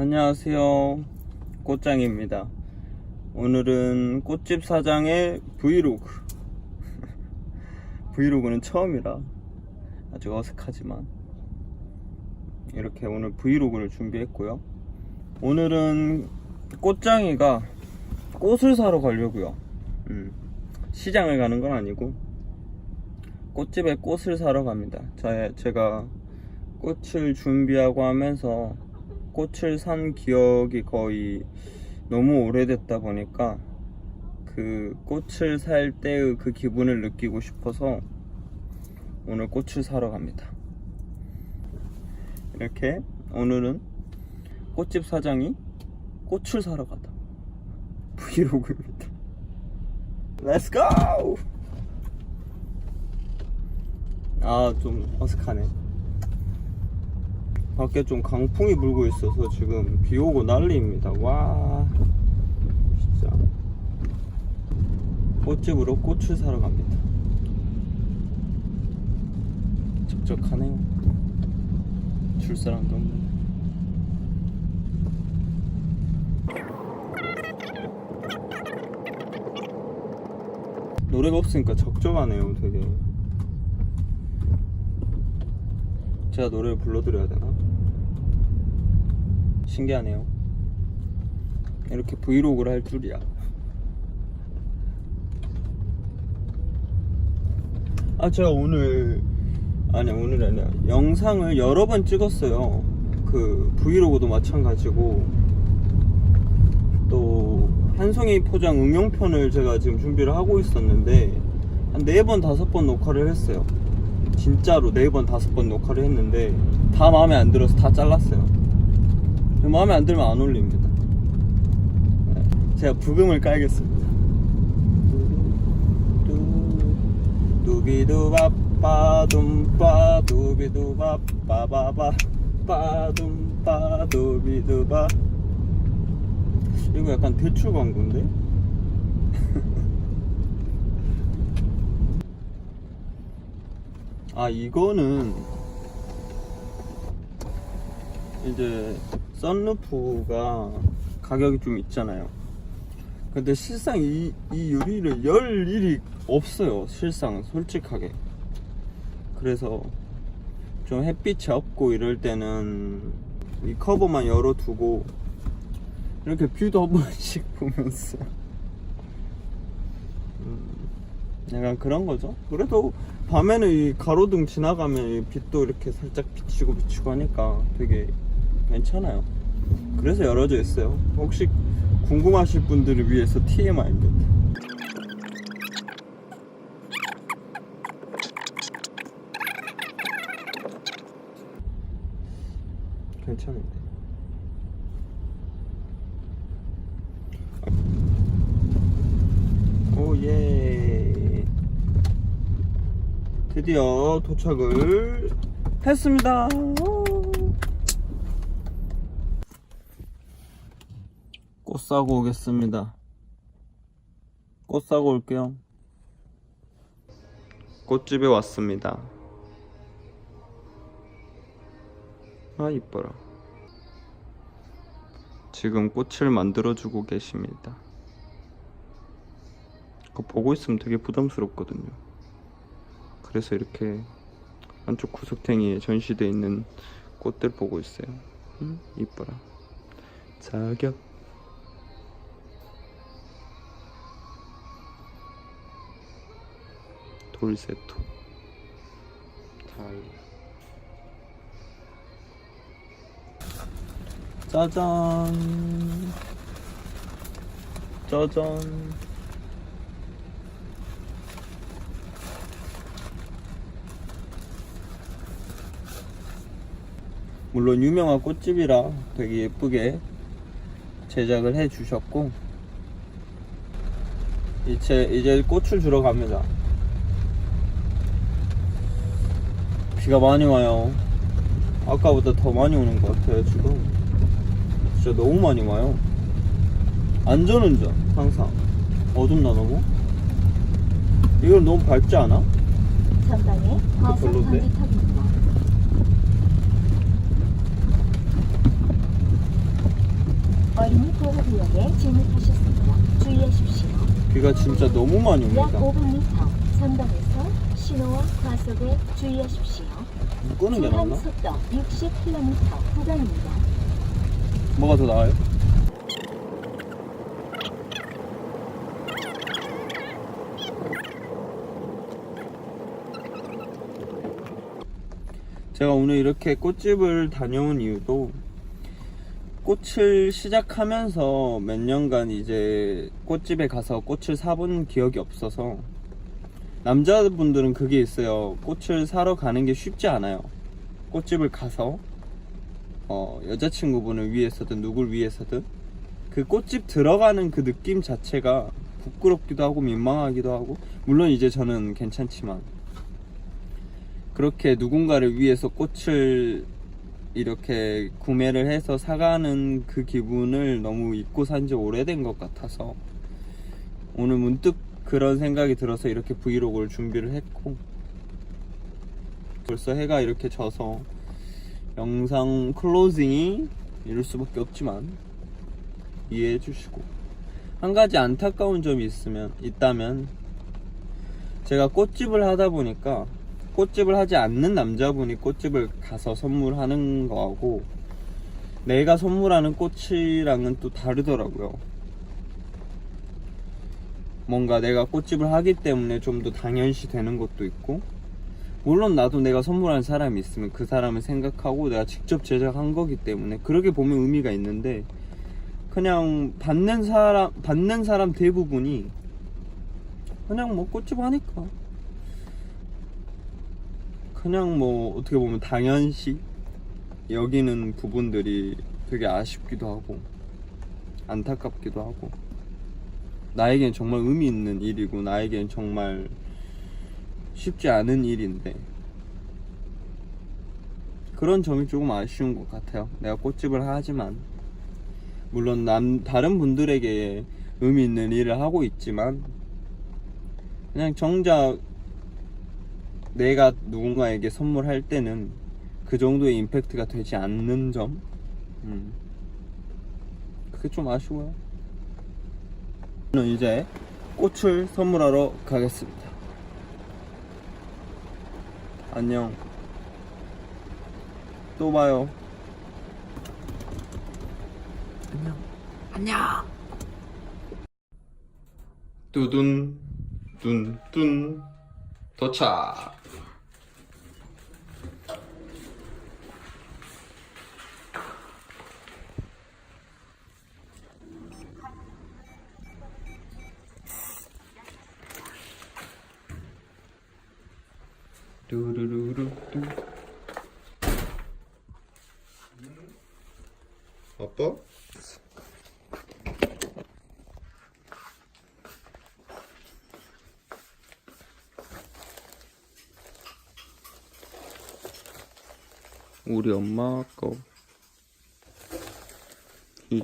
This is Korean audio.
안녕하세요. 꽃장입니다. 오늘은 꽃집 사장의 브이로그. 브이로그는 처음이라 아주 어색하지만 이렇게 오늘 브이로그를 준비했고요. 오늘은 꽃장이가 꽃을 사러 가려고요. 음, 시장을 가는 건 아니고 꽃집에 꽃을 사러 갑니다. 제, 제가 꽃을 준비하고 하면서 꽃을 산 기억이 거의 너무 오래됐다 보니까 그 꽃을 살 때의 그 기분을 느끼고 싶어서 오늘 꽃을 사러 갑니다. 이렇게 오늘은 꽃집 사장이 꽃을 사러 가다. 브이로그입니다. Let's go! 아, 좀 어색하네. 밖에 좀 강풍이 불고 있어서 지금 비 오고 난리입니다. 와, 진짜. 꽃집으로 꽃을 사러 갑니다. 적적하네요. 줄 사람도 없네. 노래가 없으니까 적적하네요, 되게. 제가 노래를 불러드려야 되나? 신기하네요. 이렇게 브이로그를 할 줄이야. 아, 제가 오늘, 아니, 오늘이 아니라 영상을 여러 번 찍었어요. 그 브이로그도 마찬가지고, 또, 한송이 포장 응용편을 제가 지금 준비를 하고 있었는데, 한 네 번, 다섯 번 녹화를 했어요. 진짜로 네 번, 다섯 번 녹화를 했는데, 다 마음에 안 들어서 다 잘랐어요. 마음에 안 들면 안 올립니다. 네, 제가 부금을 깔겠습니다. 두비두바빠 둠빠 두비두바빠바바 빠둠빠 두비두바 이거 약간 대출 광고인데? 아 이거는 이제 썬루프가 가격이 좀 있잖아요. 근데 실상 이, 이 유리를 열 일이 없어요. 실상 솔직하게. 그래서 좀 햇빛이 없고 이럴 때는 이 커버만 열어두고 이렇게 뷰도 한 번씩 보면서 음, 약간 그런 거죠. 그래도 밤에는 이 가로등 지나가면 이 빛도 이렇게 살짝 비치고 비치고 하니까 되게 괜찮아요. 그래서 열어져 있어요. 혹시 궁금하실 분들을 위해서 TMI입니다. 괜찮은데. 오예. 드디어 도착을 했습니다. 꽃 사고 오겠습니다. 꽃 사고 올게요. 꽃집에 왔습니다. 아, 이뻐라. 지금 꽃을 만들어주고 계십니다. 그거 보고 있으면 되게 부담스럽거든요. 그래서 이렇게 한쪽 구석탱이에 전시되어 있는 꽃들 보고 있어요. 음, 이뻐라. 자격. 돌세토 다이 짜잔. 짜잔. 물론 유명한 꽃집이라 되게 예쁘게 제작을 해 주셨고 이제 이제 꽃을 주러 갑니다. 비가 많이 와요. 아까보다 더 많이 오는 것 같아요, 지금. 진짜 너무 많이 와요. 안전운전, 항상. 어둡나 너무? 이건 너무 밝지 않아? 전방에 과속 별론데? 방지턱입니다. 어린이 보호 구역에 진입하셨습니다. 주의하십시오. 비가 진짜 너무 많이 약 옵니다 500m 전방에서 신호와 과속에 주의하십시오. 끄는 게 낫나? 속도 60km 구간입니다. 뭐가 더 나아요? 제가 오늘 이렇게 꽃집을 다녀온 이유도 꽃을 시작하면서 몇 년간 이제 꽃집에 가서 꽃을 사본 기억이 없어서 남자분들은 그게 있어요. 꽃을 사러 가는 게 쉽지 않아요. 꽃집을 가서 어, 여자친구분을 위해서든 누굴 위해서든 그 꽃집 들어가는 그 느낌 자체가 부끄럽기도 하고 민망하기도 하고 물론 이제 저는 괜찮지만 그렇게 누군가를 위해서 꽃을 이렇게 구매를 해서 사가는 그 기분을 너무 잊고 산 지 오래된 것 같아서 오늘 문득 그런 생각이 들어서 이렇게 브이로그를 준비를 했고 벌써 해가 이렇게 져서 영상 클로징이 이럴 수밖에 없지만 이해해 주시고 한 가지 안타까운 점이 있으면 있다면 제가 꽃집을 하다 보니까 꽃집을 하지 않는 남자분이 꽃집을 가서 선물하는 거하고 내가 선물하는 꽃이랑은 또 다르더라고요. 뭔가 내가 꽃집을 하기 때문에 좀 더 당연시 되는 것도 있고 물론 나도 내가 선물한 사람이 있으면 그 사람을 생각하고 내가 직접 제작한 거기 때문에 그렇게 보면 의미가 있는데 그냥 받는 사람 받는 사람 대부분이 그냥 뭐 꽃집 하니까. 그냥 뭐 어떻게 보면 당연시 여기는 부분들이 되게 아쉽기도 하고 안타깝기도 하고 나에겐 정말 의미 있는 일이고 나에겐 정말 쉽지 않은 일인데 그런 점이 조금 아쉬운 것 같아요. 내가 꽃집을 하지만 물론 남 다른 분들에게 의미 있는 일을 하고 있지만 그냥 정작 내가 누군가에게 선물할 때는 그 정도의 임팩트가 되지 않는 점, 음. 그게 좀 아쉬워요. 저는 이제 꽃을 선물하러 가겠습니다. 안녕. 또 봐요. 안녕. 안녕. 두둔, 둔, 둔. 도착. 뚜루루루뚜. 아빠? 우리 엄마 거. 이